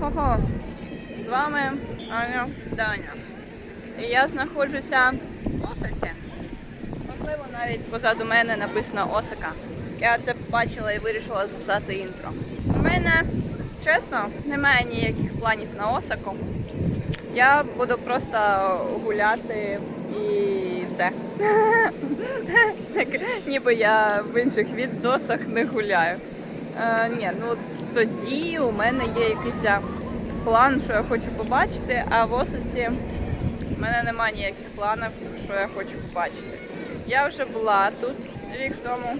Йо-хо-хо! З вами Аня Даня. І я знаходжуся в Осаці. Можливо, навіть позаду мене написано Осака. Я це побачила і вирішила записати інтро. У мене, чесно, немає ніяких планів на Осаку. Я буду просто гуляти і все. Ніби я в інших відосах не гуляю. Е, ні, ну тоді у мене є якийсь план, що я хочу побачити, а в Осаці в мене немає ніяких планів, що я хочу побачити. Я вже була тут рік тому.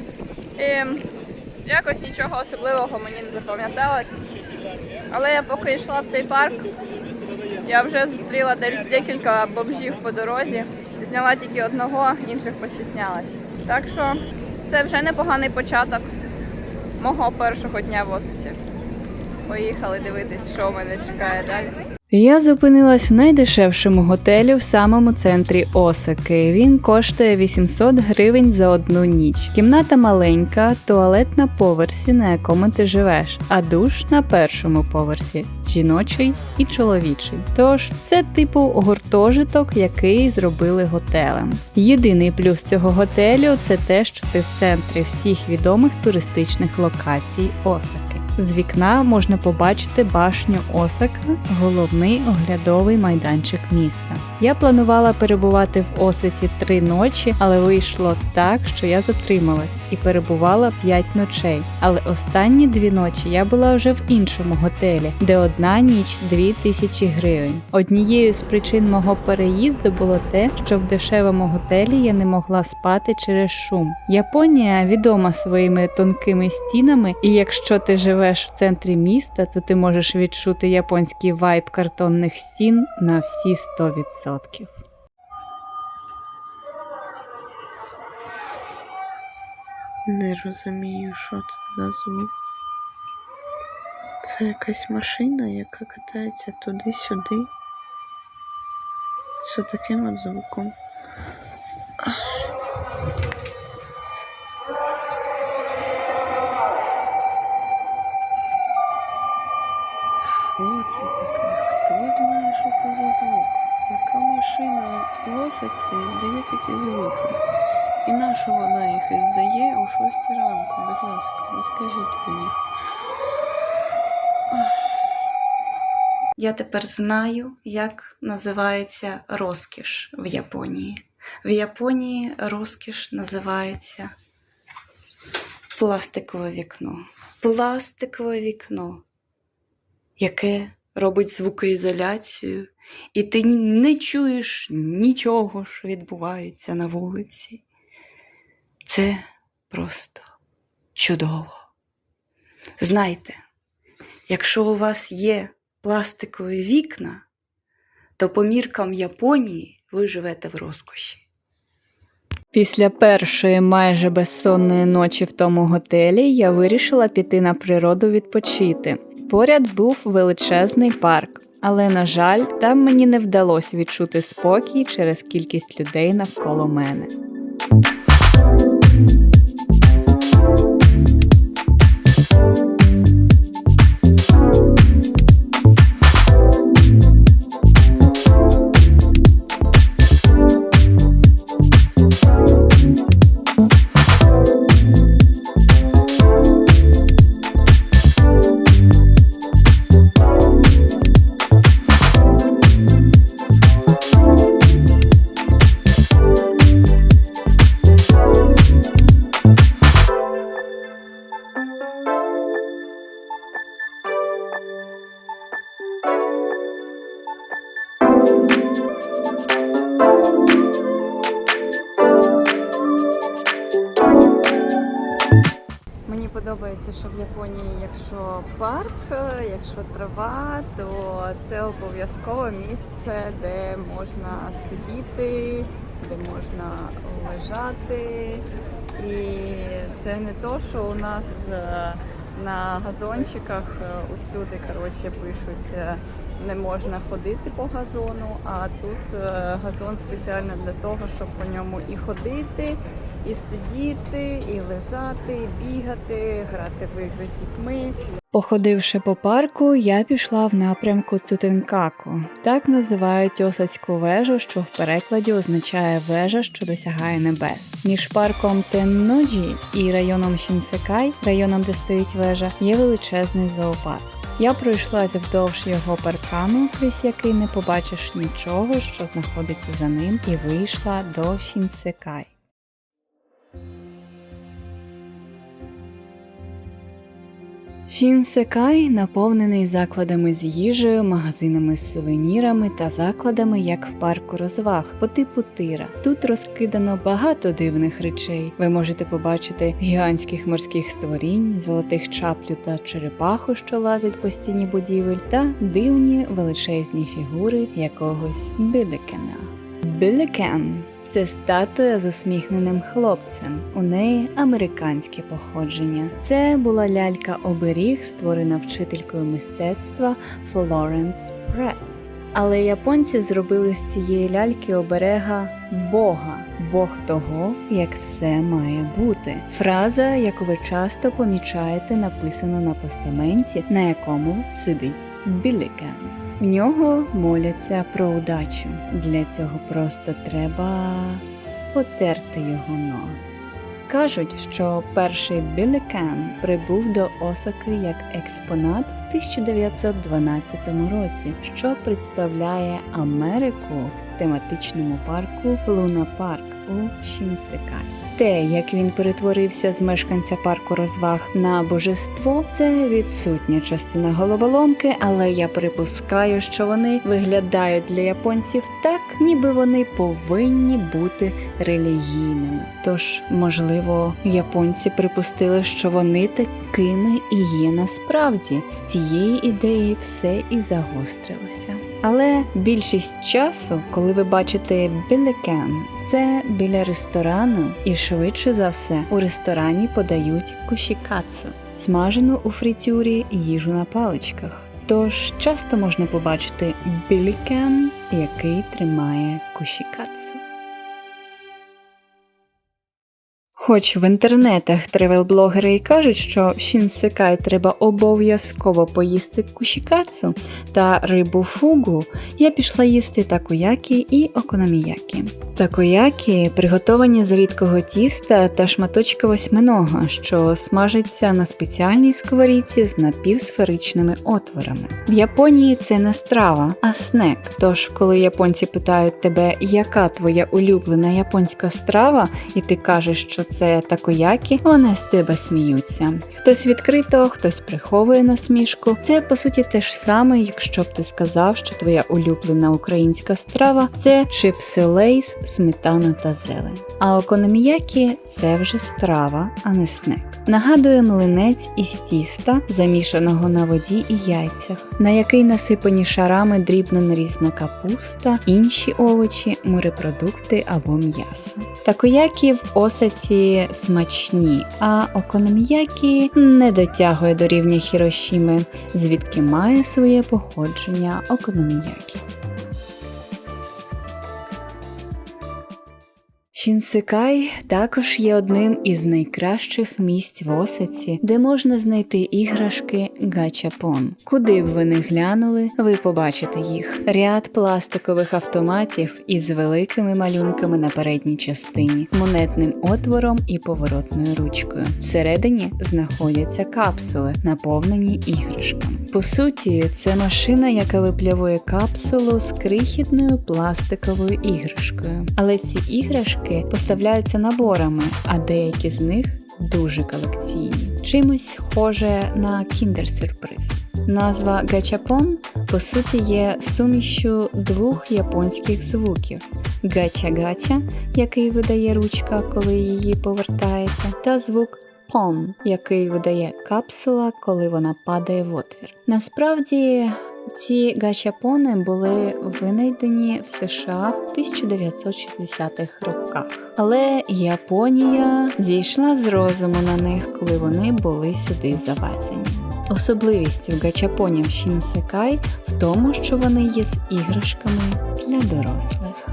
І якось нічого особливого мені не запам'яталось. Але я поки йшла в цей парк, я вже зустріла де- декілька бомжів по дорозі. Зняла тільки одного, інших постіснялась. Так що це вже непоганий початок мого першого дня в Осиці. Поїхали дивитись, що мене чекає далі. Я зупинилась в найдешевшому готелі в самому центрі Осаки. Він коштує 800 гривень за одну ніч. Кімната маленька, туалет на поверсі, на якому ти живеш, а душ на першому поверсі жіночий і чоловічий. Тож це типу гуртожиток, який зробили готелем. Єдиний плюс цього готелю це те, що ти в центрі всіх відомих туристичних локацій Осаки. З вікна можна побачити башню Осака, головний оглядовий майданчик міста. Я планувала перебувати в Осаці три ночі, але вийшло так, що я затрималась і перебувала п'ять ночей. Але останні дві ночі я була вже в іншому готелі, де одна ніч дві тисячі гривень. Однією з причин мого переїзду було те, що в дешевому готелі я не могла спати через шум. Японія відома своїми тонкими стінами, і якщо ти живеш в центрі міста, то ти можеш відчути японський вайб картонних стін на всі 100%. Не розумію, що це за звук. Це якась машина, яка катається туди-сюди. З таким от звуком. Що це таке? Хто знає, що це за звук? Яка машина носиться і здає такі звуки? І на що вона їх іздає о 6 ранку, будь ласка, розкажіть мені. Я тепер знаю, як називається розкіш в Японії. В Японії розкіш називається пластикове вікно. Пластикове вікно, яке робить звукоізоляцію, і ти не чуєш нічого, що відбувається на вулиці. Це просто чудово. Знайте, якщо у вас є пластикові вікна, то по міркам Японії ви живете в розкоші. Після першої майже безсонної ночі в тому готелі я вирішила піти на природу відпочити. Поряд був величезний парк, але, на жаль, там мені не вдалося відчути спокій через кількість людей навколо мене. Парк, е, якщо трава, то це обов'язково місце, де можна сидіти, де можна лежати. І це не то, що у нас е, на газончиках е, усюди коротше, пишуть, не можна ходити по газону, а тут газон спеціально для того, щоб по ньому і ходити, і сидіти, і лежати, і бігати, грати в ігри з дітьми. Походивши по парку, я пішла в напрямку Цутенкаку. Так називають Осадську вежу, що в перекладі означає вежа, що досягає небес. Між парком Тенноджі і районом Шінсекай, районом, де стоїть вежа, є величезний зоопарк. Я пройшлася вдовж його паркану, крізь який не побачиш нічого, що знаходиться за ним, і вийшла до Шінсекай. Шінсекай наповнений закладами з їжею, магазинами з сувенірами та закладами, як в парку розваг, по типу тира. Тут розкидано багато дивних речей. Ви можете побачити гігантських морських створінь, золотих чаплю та черепаху, що лазять по стіні будівель, та дивні величезні фігури якогось биликена. Биликен це статуя з усміхненим хлопцем. У неї американське походження. Це була лялька оберіг, створена вчителькою мистецтва Флоренс Прец. Але японці зробили з цієї ляльки оберега Бога, Бог того, як все має бути. Фраза, яку ви часто помічаєте, написано на постаменті, на якому сидить Білікен. У нього моляться про удачу. Для цього просто треба потерти його ноги. Кажуть, що перший Білікен прибув до Осаки як експонат в 1912 році, що представляє Америку в тематичному парку Луна Парк у Шінсекай. Те, як він перетворився з мешканця парку розваг на божество, це відсутня частина головоломки, але я припускаю, що вони виглядають для японців так, ніби вони повинні бути релігійними. Тож, можливо, японці припустили, що вони такими і є насправді. З цієї ідеї все і загострилося. Але більшість часу, коли ви бачите білекен, це біля ресторану, і швидше за все у ресторані подають кушікацу, смажену у фритюрі їжу на паличках. Тож часто можна побачити білікен, який тримає кушікацу. Хоч в інтернетах тревел-блогери і кажуть, що Шінсекай треба обов'язково поїсти кушікацу та рибу фугу, я пішла їсти такуякі і окономіякі. Такоякі приготовані з рідкого тіста та шматочка восьминога, що смажиться на спеціальній сковорідці з напівсферичними отворами. В Японії це не страва, а снек. Тож, коли японці питають тебе, яка твоя улюблена японська страва, і ти кажеш, що це такоякі, вони з тебе сміються. Хтось відкрито, хтось приховує насмішку. Це по суті те ж саме, якщо б ти сказав, що твоя улюблена українська страва це чипси лейс, сметана та зелень. А окономіякі це вже страва, а не снек. Нагадує млинець із тіста, замішаного на воді і яйцях, на який насипані шарами дрібно нарізана капуста, інші овочі, морепродукти або м'ясо. Такоякі в осаці смачні, а окономіякі не дотягує до рівня хірошіми, звідки має своє походження окономіякі. Шінсекай також є одним із найкращих місць в Осаці, де можна знайти іграшки гачапон. Куди б ви не глянули, ви побачите їх. Ряд пластикових автоматів із великими малюнками на передній частині, монетним отвором і поворотною ручкою. Всередині знаходяться капсули, наповнені іграшками. По суті, це машина, яка виплявує капсулу з крихітною пластиковою іграшкою. Але ці іграшки поставляються наборами, а деякі з них дуже колекційні. Чимось схоже на кіндер-сюрприз. Назва гачапон по суті є сумішю двох японських звуків: гача-гача, який видає ручка, коли її повертаєте, та звук пон, який видає капсула, коли вона падає в отвір. Насправді ці гачапони були винайдені в США в 1960-х роках. Але Японія зійшла з розуму на них, коли вони були сюди завезені. Особливістю гачапонів Шінсекай в тому, що вони є з іграшками для дорослих.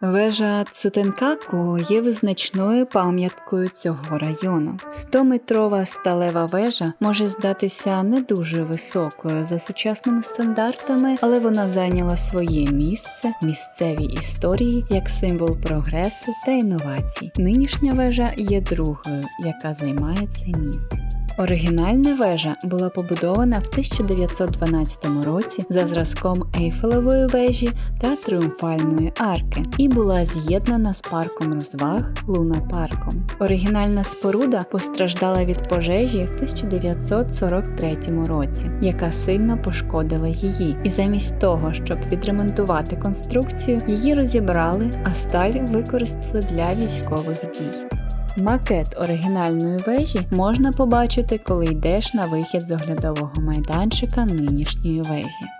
Вежа Цутенкаку є визначною пам'яткою цього району. 100-метрова сталева вежа може здатися не дуже високою за сучасними стандартами, але вона зайняла своє місце в місцевій історії як символ прогресу та інновацій. Нинішня вежа є другою, яка займає це місце. Оригінальна вежа була побудована в 1912 році за зразком Ейфелевої вежі та Тріумфальної арки і була з'єднана з парком розваг Луна Парком. Оригінальна споруда постраждала від пожежі в 1943 році, яка сильно пошкодила її. І замість того, щоб відремонтувати конструкцію, її розібрали, а сталь використали для військових дій. Макет оригінальної вежі можна побачити, коли йдеш на вихід з оглядового майданчика нинішньої вежі.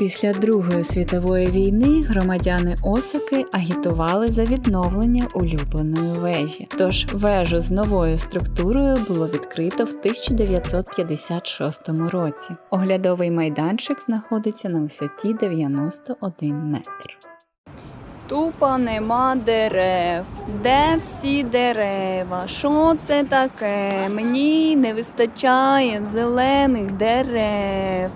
Після Другої світової війни громадяни Осаки агітували за відновлення улюбленої вежі. Тож вежу з новою структурою було відкрито в 1956 році. Оглядовий майданчик знаходиться на висоті 91 метр. Тупо нема дерев. Де всі дерева? Що це таке? Мені не вистачає зелених дерев.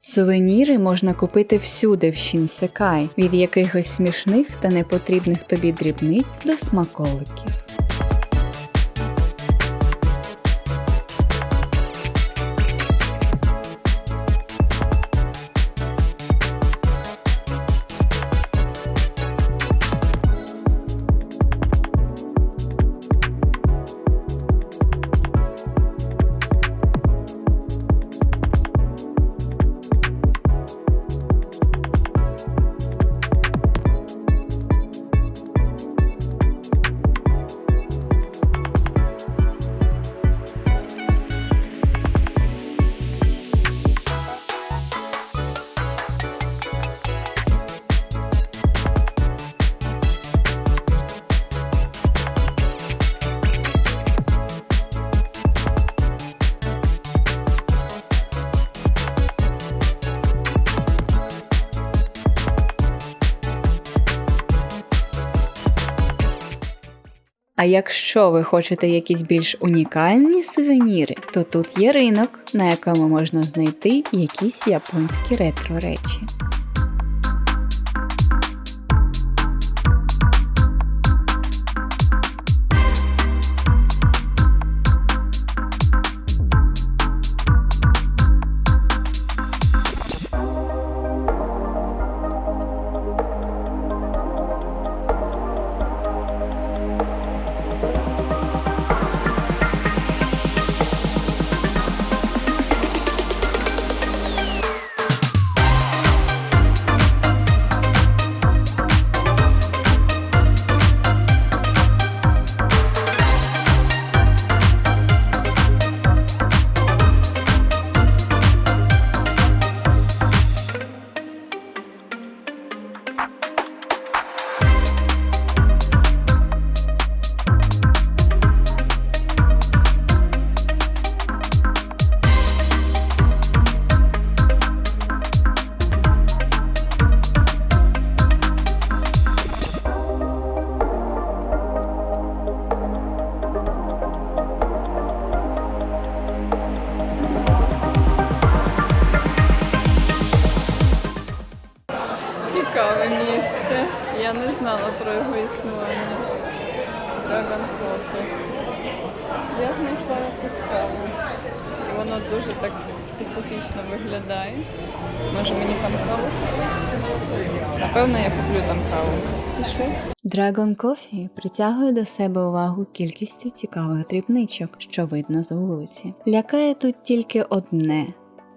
Сувеніри можна купити всюди в Шінсекай, від якихось смішних та непотрібних тобі дрібниць до смаколиків. А якщо ви хочете якісь більш унікальні сувеніри, то тут є ринок, на якому можна знайти якісь японські ретро речі. Пішли? Dragon Coffee притягує до себе увагу кількістю цікавих дрібничок, що видно з вулиці. Лякає тут тільки одне.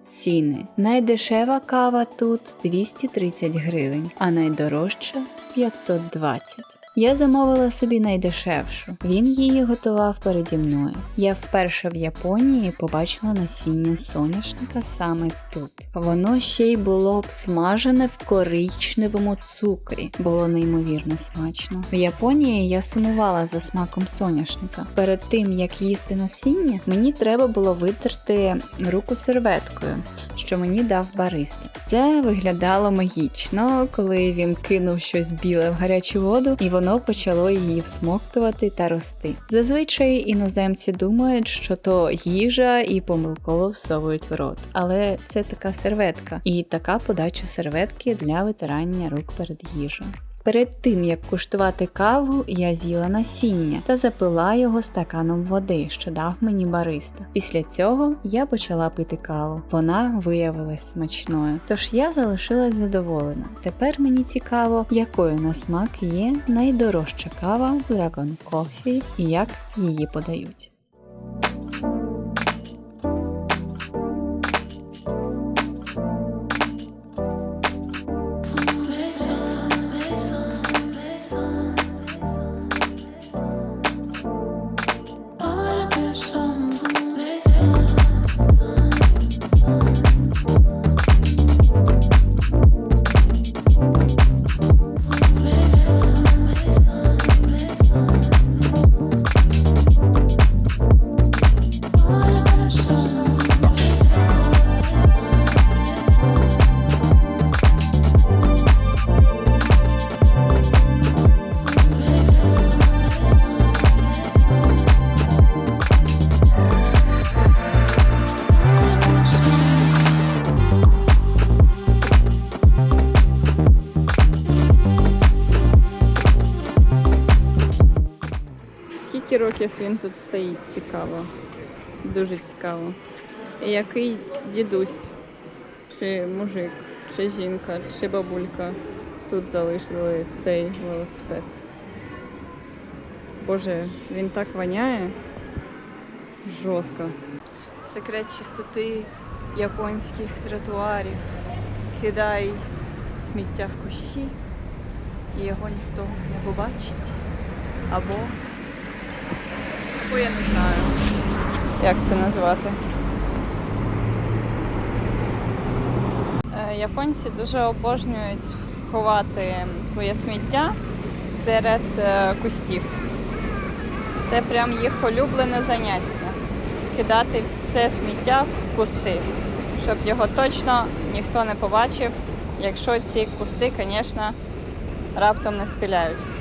Ціни. Найдешева кава тут 230 гривень, а найдорожча 520. Я замовила собі найдешевшу. Він її готував переді мною. Я вперше в Японії побачила насіння соняшника саме тут. Воно ще й було обсмажене в коричневому цукрі. Було неймовірно смачно. В Японії я сумувала за смаком соняшника. Перед тим як їсти насіння, мені треба було витерти руку серветкою, що мені дав бариста. Це виглядало магічно, коли він кинув щось біле в гарячу воду, і воно почало її всмоктувати та рости. Зазвичай іноземці думають, що то їжа і помилково всовують в рот. Але це така серветка, і така подача серветки для витирання рук перед їжею. Перед тим як куштувати каву, я з'їла насіння та запила його стаканом води, що дав мені бариста. Після цього я почала пити каву. Вона виявилась смачною. Тож я залишилась задоволена. Тепер мені цікаво, якою на смак є найдорожча кава Dragon Coffee і як її подають. Років він тут стоїть, цікаво. Дуже цікаво. І який дідусь, чи мужик, чи жінка, чи бабулька тут залишили цей велосипед. Боже, він так воняє. Жорстко. Секрет чистоти японських тротуарів. Кидай сміття в кущі, і його ніхто не побачить. Або Бо я не знаю, як це назвати. Е, Японці дуже обожнюють ховати своє сміття серед е, кустів. Це прям їх улюблене заняття. Кидати все сміття в кусти, щоб його точно ніхто не побачив, якщо ці кусти, звісно, раптом не спіляють.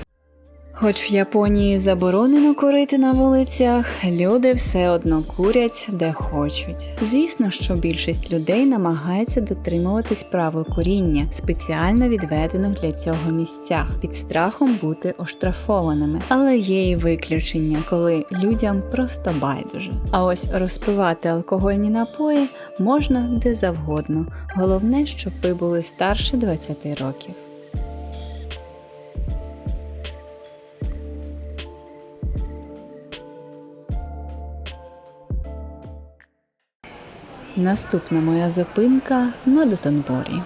Хоч в Японії заборонено курити на вулицях, люди все одно курять де хочуть. Звісно, що більшість людей намагається дотримуватись правил куріння, спеціально відведених для цього місцях, під страхом бути оштрафованими. Але є і виключення, коли людям просто байдуже. А ось розпивати алкогольні напої можна де завгодно. Головне, щоб ви були старше 20 років. Наступна моя зупинка на Дотонборі.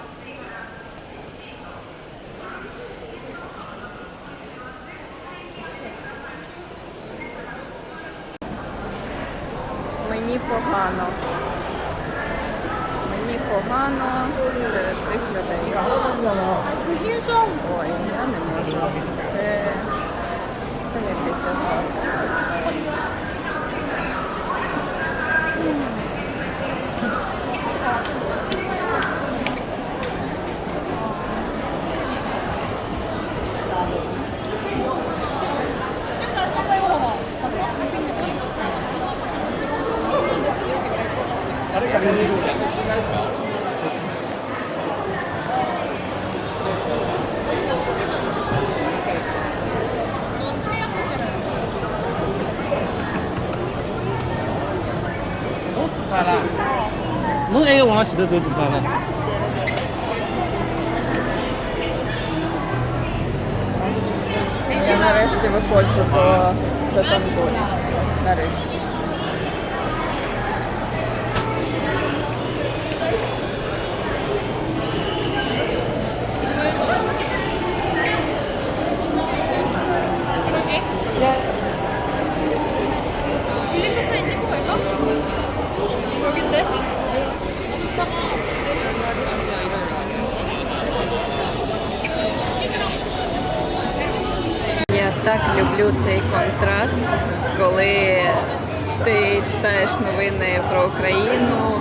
맛이 그래도 좀 많아. Я нарешті виходжу до, до Танбурі. Нарешті. Люблю цей контраст, коли ти читаєш новини про Україну,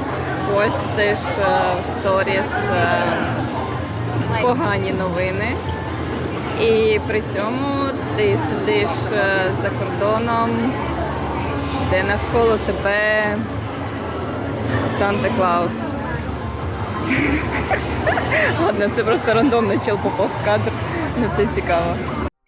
постиш е, в сторіс е, погані новини. І при цьому ти сидиш е, за кордоном, де навколо тебе Санта Клаус. Ладно, це просто рандомно чел попав в кадр, але це цікаво.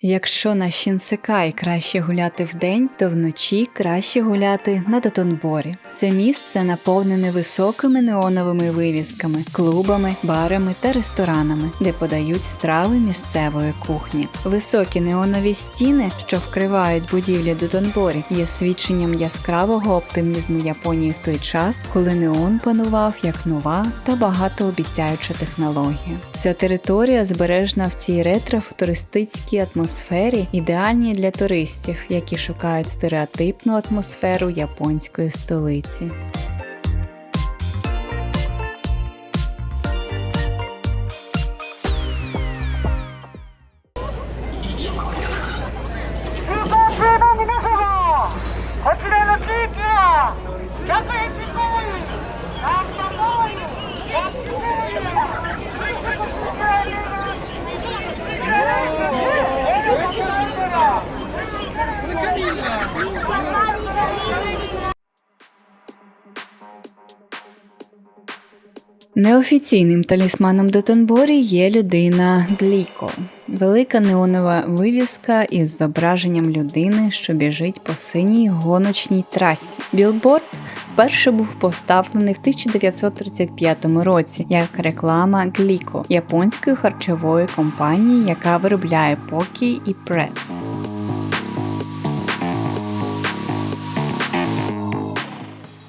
Якщо на Шінсекай краще гуляти вдень, то вночі краще гуляти на Дотонборі. Це місце наповнене високими неоновими вивісками, клубами, барами та ресторанами, де подають страви місцевої кухні. Високі неонові стіни, що вкривають будівлі Дотонборі, є свідченням яскравого оптимізму Японії в той час, коли неон панував як нова та багатообіцяюча технологія. Вся територія збережена в цій ретро-футуристичній атмосфері, ідеальній для туристів, які шукають стереотипну атмосферу японської столиці. Неофіційним талісманом Дотонборі є людина Гліко. Велика неонова вивіска із зображенням людини, що біжить по синій гоночній трасі. Білборд вперше був поставлений в 1935 році як реклама Гліко японської харчової компанії, яка виробляє покій і прец.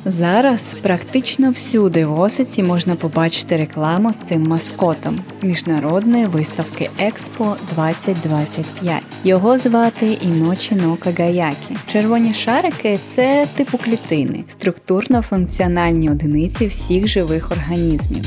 Зараз практично всюди в Осиці можна побачити рекламу з цим маскотом міжнародної виставки Експо 2025. Його звати Іночі Нока Гаякі. Червоні шарики це типу клітини, структурно-функціональні одиниці всіх живих організмів.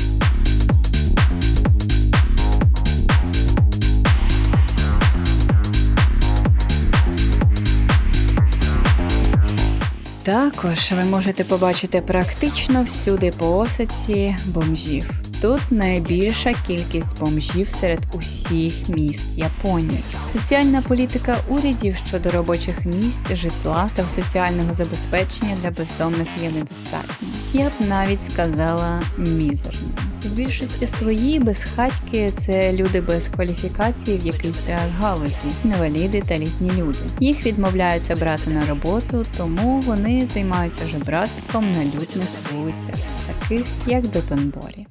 Також ви можете побачити практично всюди по осаці бомжів. Тут найбільша кількість бомжів серед усіх міст Японії. Соціальна політика урядів щодо робочих місць, житла та соціального забезпечення для бездомних є недостатньою. Я б навіть сказала мізерною. В більшості свої безхатьки це люди без кваліфікації в якійсь галузі, інваліди та літні люди. Їх відмовляються брати на роботу, тому вони займаються жебратством на лютних вулицях, таких як Дотонборі.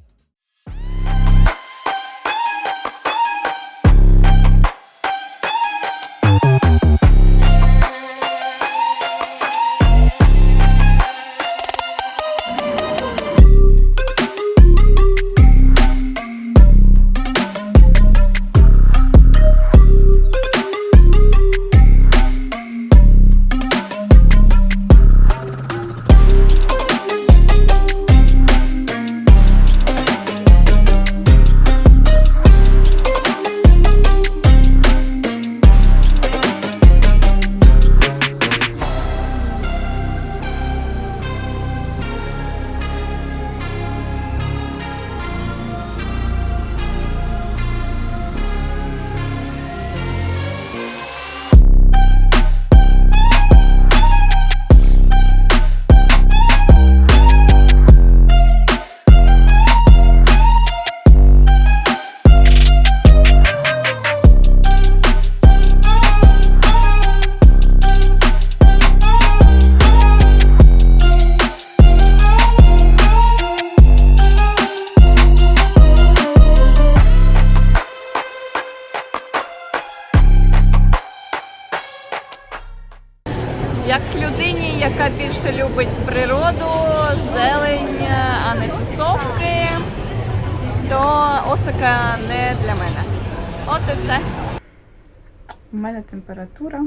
Мене. Температура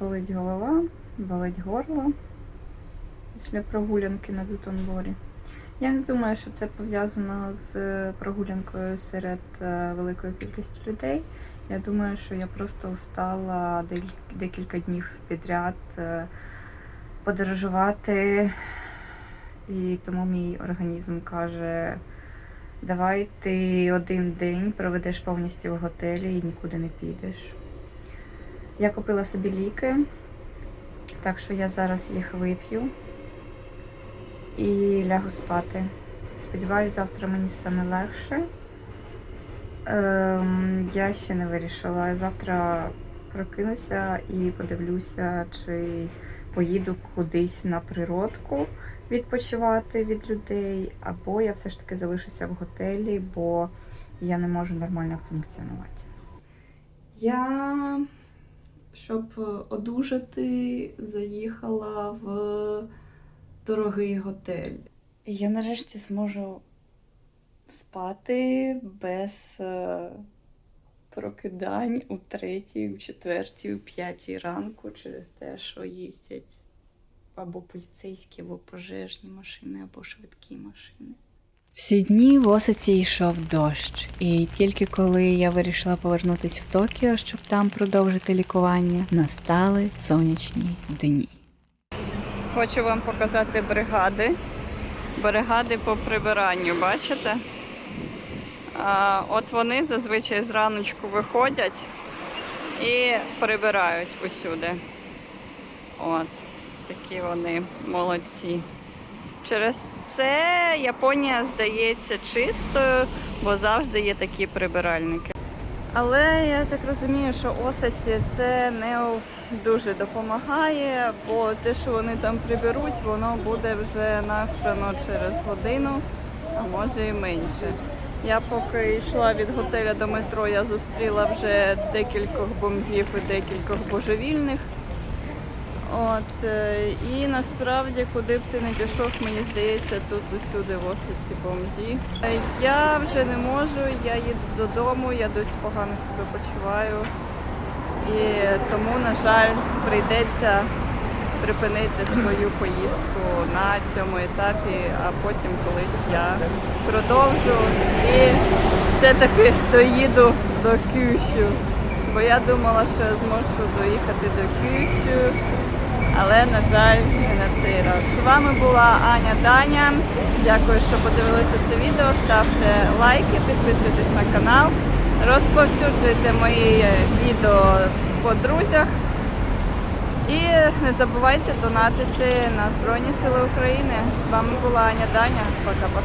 болить голова, болить горло після прогулянки на Дутонборі. Я не думаю, що це пов'язано з прогулянкою серед е, великої кількості людей. Я думаю, що я просто устала декілька днів підряд е, подорожувати, і тому мій організм каже: давай ти один день проведеш повністю в готелі і нікуди не підеш. Я купила собі ліки, так що я зараз їх вип'ю і лягу спати. Сподіваюсь, завтра мені стане легше. Ем, я ще не вирішила. Завтра прокинуся і подивлюся, чи поїду кудись на природку відпочивати від людей, або я все ж таки залишуся в готелі, бо я не можу нормально функціонувати. Я, щоб одужати, заїхала в дорогий готель. Я нарешті зможу спати без е, прокидань у третій, у четвертій, у п'ятій ранку через те, що їздять або поліцейські, або пожежні машини, або швидкі машини. Всі дні в Осаці йшов дощ, і тільки коли я вирішила повернутися в Токіо, щоб там продовжити лікування, настали сонячні дні. Хочу вам показати бригади. Бригади по прибиранню, бачите? От вони зазвичай зраночку виходять і прибирають усюди. От, такі вони молодці. Через це Японія здається чистою, бо завжди є такі прибиральники. Але я так розумію, що осаці це не дуже допомагає, бо те, що вони там приберуть, воно буде вже насрано через годину, а може і менше. Я поки йшла від готеля до метро, я зустріла вже декількох бомжів і декількох божевільних. От, е, і насправді, куди б ти не пішов, мені здається, тут усюди в Осиці бомжі. Е, Я вже не можу, я їду додому, я досі погано себе почуваю. І тому, на жаль, прийдеться припинити свою поїздку на цьому етапі, а потім колись я продовжу і все-таки доїду до Кющу. Бо я думала, що я зможу доїхати до Кющу, але, на жаль, не на цей раз. З вами була Аня Даня. Дякую, що подивилися це відео. Ставте лайки, підписуйтесь на канал, розповсюджуйте мої відео по друзях. І не забувайте донатити на Збройні Сили України. З вами була Аня Даня. Пока-пока.